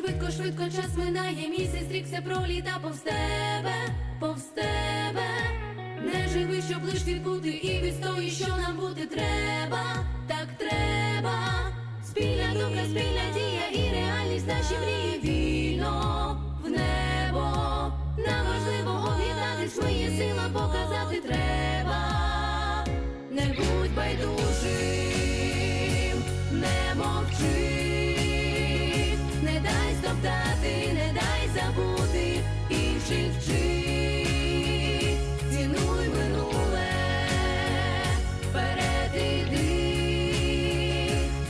швидко, швидко час минає, місяць рікся проліта повз тебе, повз тебе. Не живи, щоб лиш відбути і відстої, що нам бути треба, так треба. Спільна думка, спільна дія і реальність наші мрії вільно в небо. Нам важливо об'єднати свої сили, показати треба. Не дай не дай забути інших вчи, минуле, вперед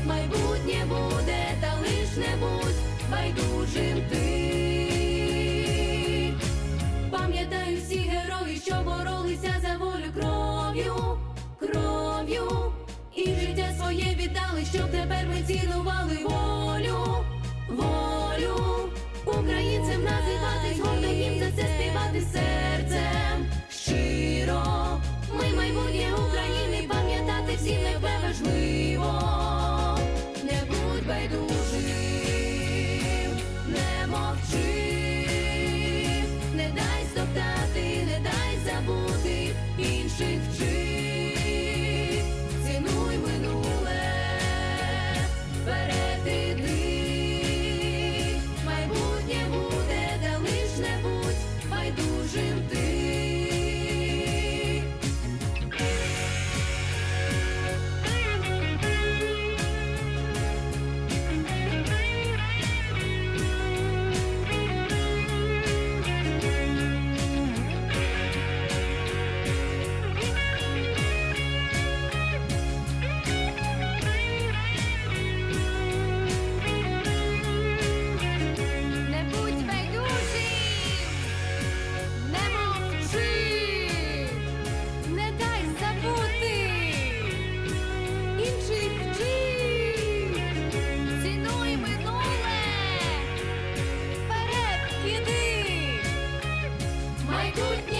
майбутнє буде, та лиш не байдужим ти. Пам'ятаю всі герої, що боролися за волю кров'ю, кров'ю, і життя своє віддали, щоб тепер ми цінували минуле, вперед іди, Майбутнє